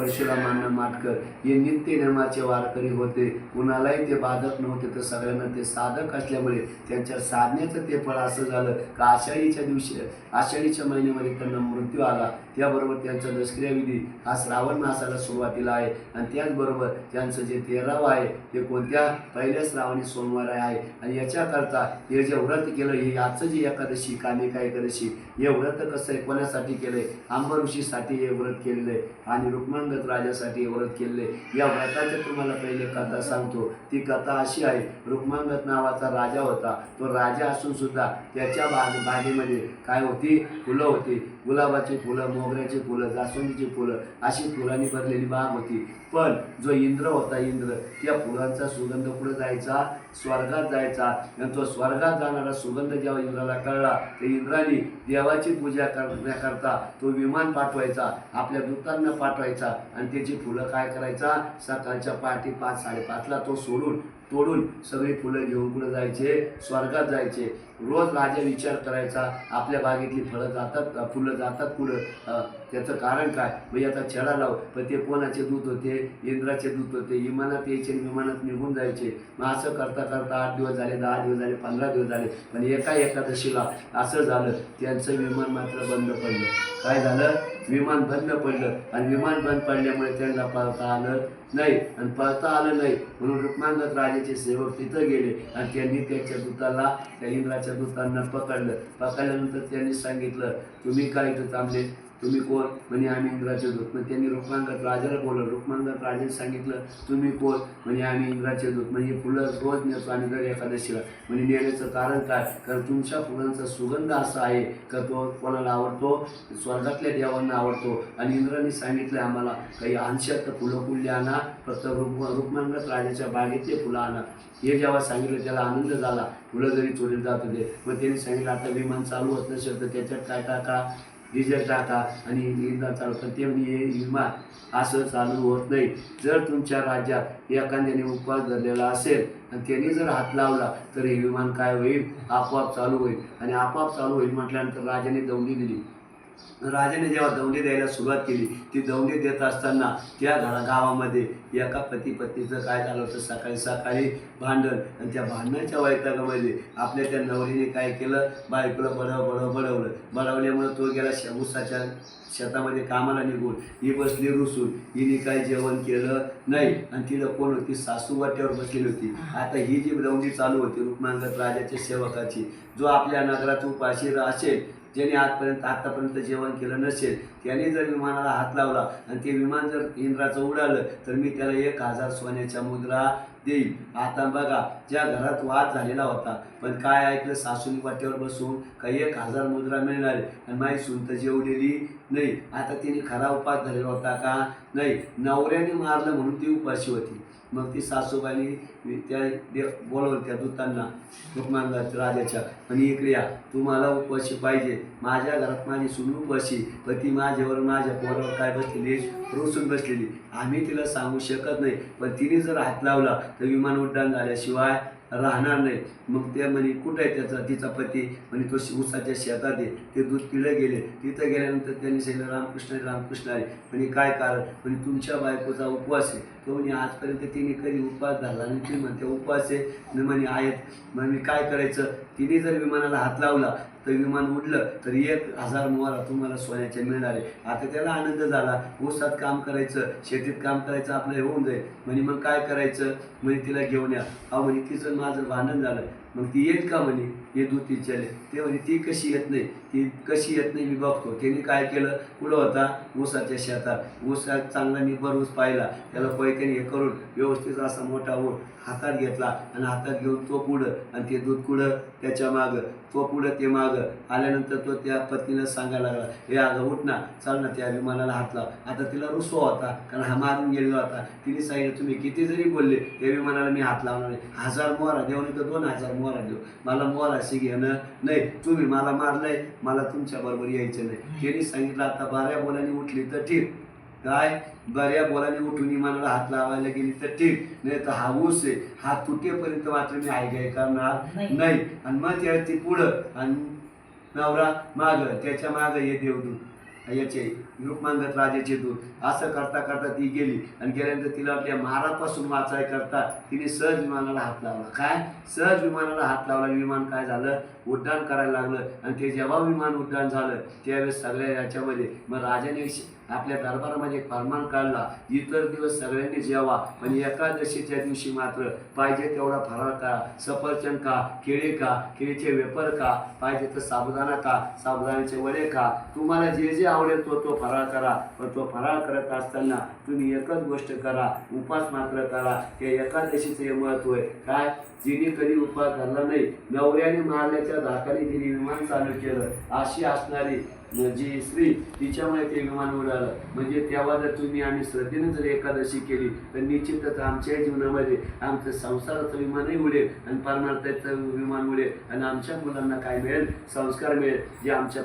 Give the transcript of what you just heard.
परशुरामांना माटकर हे नित्य नियमाचे वारकरी होते. कुणालाही ते बाधक नव्हते तर सगळ्यांना ते साधक असल्यामुळे त्यांच्या साधनेचं ते फळ असं झालं का आषाढीच्या दिवशी आषाढीच्या महिन्यामध्ये त्यांना मृत्यू आला. त्याबरोबर त्यांचा दसक्रिया विधी हा श्रावण मासाला सुरुवातीला आहे. आणि त्याचबरोबर त्यांचं जे तेरावं आहे ते कोणत्या पहिल्या श्रावणी सोमवार आहे? आणि याच्याकरता हे जे व्रत केलं हे याचं जे एकादशी कामिका एकादशी हे व्रत कसं आहे? कोणासाठी केलंय? आहे आंबऋषीसाठी हे व्रत केलेलं आहे. आणि रुक्मांगत राजासाठी व्रत केले या व्रताचे तुम्हाला पहिले कथा सांगतो. ती कथा अशी आहे. रुक्मांगत नावाचा राजा होता. तो राजा असून सुद्धा त्याच्या बाग बागेमध्ये काय होती? फुलं होती. गुलाबाची फुलं मोगऱ्याची फुलं जास्वंदीची फुलं अशी फुलांनी भरलेली बाग होती. पण जो इंद्र होता इंद्र त्या फुलांचा सुगंध पुढे जायचा? स्वर्गात जायचा. आणि तो स्वर्गात जाणारा सुगंध जेव्हा इंद्राला कळला तर इंद्राने देवाची पूजा करण्याकरता तो विमान पाठवायचा आपल्या दूतांना पाठवायचा. आणि त्याची फुलं काय करायचा? सकाळच्या पहाटे पाच साडेपाचला तो सोडून तोडून सगळी फुलं घेऊन कुठं जायचे स्वर्गात जायचे. रोज राजा विचार करायचा आपल्या बागेतली फळं जातात फुलं जातात कुठं त्याचं कारण काय? मग याचा छडा लाव. पण ते कोणाचे दूत होते? इंद्राचे दूत होते. विमानात यायचे आणि विमानात निघून जायचे. मग असं करता करता आठ दिवस झाले दहा दिवस झाले पंधरा दिवस झाले. पण एका एकादशीला असं झालं त्यांचं विमान मात्र बंद पडलं. काय झालं? विमान बंद पडलं. आणि विमान बंद पडल्यामुळे त्यांना पळता आलं नाही. आणि पळता आलं नाही म्हणून रुक्मांगत राजाचे सेवक तिथं गेले आणि त्यांनी त्यांच्या दूताला त्या इंद्राच्या दूतांना पकडलं. पकडल्यानंतर त्यांनी सांगितलं तुम्ही काय इथं थांबले? तुम्ही कोण? म्हणे आम्ही इंद्राचे दूत. मग त्यांनी रुक्मांगत राजाला बोललं रुक्मांगत राजाने सांगितलं तुम्ही कोण? म्हणे आम्ही इंद्राचे दूत. म्हणजे फुलं रोज नेतो आणि दर एकादशीला. म्हणजे नेण्याचं कारण काय? कारण तुमच्या फुलांचा सुगंध असा आहे का तो कोणाला आवडतो? स्वर्गातल्या देवांना आवडतो. आणि इंद्राने सांगितलं आम्हाला काही अंशात फुलं फुलली आणा. फक्त रुक्म रुक्मांगत राजाच्या बागेतले फुलं आणा. हे जेव्हा सांगितलं त्याला आनंद झाला. फुलं जरी चोरीला जात होते मग त्यांनी सांगितलं आता विमान चालू होत नसेल तर त्याच्यात काय टाका? डिझेल टाका आणि इंधन चालू पण ते म्हणे विमान असं चालू होत नाही. जर तुमच्या राज्यात एखाद्याने उपवास धरलेला असेल आणि त्यांनी जर हात लावला तर हे विमान काय होईल? आपोआप चालू होईल. आणि आपोआप चालू होईल म्हटल्यानंतर राजाने दौंडी दिली. राजाने जेव्हा दौंडी द्यायला सुरुवात केली ती दौंडी देत असताना त्या घरा गावामध्ये एका पती पत्नीचं काय झालं होतं? सकाळी सकाळी भांडण. आणि त्या भांडणाच्या वैतागामध्ये आपल्या त्या नवरीने काय केलं? बायकोला बडव बडव बडवलं. बडवल्यामुळे तो गेला श शेतामध्ये कामाला निघून. ही बसली रुसून. हिने काय जेवण केलं? नाही. आणि तिथं कोण होती? सासू वाट्यावर बसलेली होती. आता ही जी दौंडी चालू होती रुक्मांगत राजाच्या सेवकाची जो आपल्या नगरात उपाशी असेल ज्याने आजपर्यंत आतापर्यंत जेवण केलं नसेल त्याने जर विमानाला हात लावला आणि ते विमान जर इंद्राचं उडालं तर मी त्याला एक हजार सोन्याच्या मुद्रा देईल. आता बघा ज्या घरात वाद झालेला होता पण काय ऐकलं सासूनी वाट्यावर बसून? काही एक हजार मुद्रा मिळणार? आणि माझी सून तर जेवलेली नाही. आता तिने खरा उपास झालेला होता का? नाही. नवऱ्याने मारलं म्हणून ती उपाशी होती. मग ती सासूबाईने त्या दे बोलवलं त्या दूतांना रुक्मांगात राजाच्या आणि इकडे या तुम्हाला उपवाशी पाहिजे. माझ्या घरात माझी सून उपवाशी पती माझ्यावर माझ्या पोरावर काय बसलेली रोसून बसलेली. आम्ही तिला सांगू शकत नाही पण तिने जर हात लावला तर विमान उड्डाण झाल्याशिवाय राहणार नाही. मग ते म्हणे कुठं आहे त्याचा तिचा पती? म्हणे तो उसाच्या शेतात आहे. ते दूध पिलं गेले. तिथं गेल्यानंतर त्यांनी सांगितलं रामकृष्ण रामकृष्ण हरी. म्हणे काय कारण? म्हणे तुमच्या बायकोचा उपवास आहे. तो म्हणे आजपर्यंत तिने कधी उपवास झाला नाही. म्हटली म्हणते उपवास आहे. मी म्हणे आहेत. मग मी काय करायचं? तिने जर विमानाला हात लावला तर विमान उडलं तर एक हजार मोहरा तुम्हाला सोन्याचे मिळणारे. आता त्याला आनंद झाला. ऊसात काम करायचं शेतीत काम करायचं आपलं हे होऊन जाईल. म्हणे मग काय करायचं? म्हणे तिला घेऊन या. अहो म्हणे तिचं माझं भांडण झालं. मग ती येत का म्हणे? हे दूध चले ते म्हणे ती कशी येत नाही? ती कशी येत नाही मी बघतो. त्यांनी काय केलं? कुठं होता ऊसाच्या शेतात. ऊसात चांगला निबर ऊस पाहिला. त्याला पैकाने हे करून व्यवस्थित असा मोठा ऊस हातात घेतला आणि हातात घेऊन तो पुढं आणि ते दूध कुठं? त्याच्या मागं. तो पुढं ते मागं. आल्यानंतर तो त्या पत्नीला सांगायला लागला हे अगं उठ ना. चाल ना त्या विमानाला हात लाव. आता तिला रुसवा होता कारण हा मारून गेलेला होता. तिने सांगितलं तुम्ही किती जरी बोलले त्या विमानाला मी हात लावणार नाही. हजार मोहरा देऊ नाही तर दोन हजार मोहरा देऊ. मला मोहराशी घेणं नाही. तुम्ही मला मारलंय. मला तुमच्या बरोबर यायचं नाही. त्यांनी सांगितलं आता बाऱ्या बोलाने उठली तर ठीक. काय? बऱ्या बोलाने उठून इमानाला हात लावायला गेली तर ठीक. नाही तर हा ऊस आहे. हा तुटेपर्यंत मात्र मी आई गाय करणार नाही. नाही. आणि मग त्या ती पुढं. आणि नवरा माग. त्याच्या माग हे देवदूत. याचे रूप मागत राजाचे दूत. असं करता करता ती गेली. आणि गेल्यानंतर तिला आपल्या महाराजपासून वाचाय करता. तिने सहज विमानाला हात लावला. काय? सहज विमानाला हात लावला विमान काय झालं? उड्डाण करायला लागलं. आणि ते जेव्हा विमान उड्डाण झालं त्यावेळेस सगळ्या याच्यामध्ये मग राजाने आपल्या दरबारामध्ये एक फरमान काढला. इतर दिवस सगळ्यांनी जेवा. पण एकादशीच्या दिवशी मात्र पाहिजे तेवढा फराळ का? सफरचंद का? केळी का? केळीचे वेपर का? पाहिजे तर साबुदाणा का? साबुदाण्याचे वडे का? तुम्हाला जे जे आवडेल तो तो फराळ करा व तो फराळ करत असताना तुम्ही एकच गोष्ट करा उपास मात्र करा. हे एकादशीचं हे महत्त्व आहे. काय? जिने कधी उपास धरला नाही नवऱ्याने मारल्याच्या धाकाने तिने विमान चालू केलं. अशी असणारी जी स्त्री तिच्यामुळे ते विमान उडालं. म्हणजे तेव्हा जर तुम्ही आम्ही श्रद्धेने जर एकादशी केली तर निश्चितच आमच्या जीवनामध्ये आमचं संसाराचं विमानही उडेल आणि परमार्थाचं विमान उडेल आणि आमच्या मुलांना काय मिळेल? संस्कार मिळेल जे आमच्या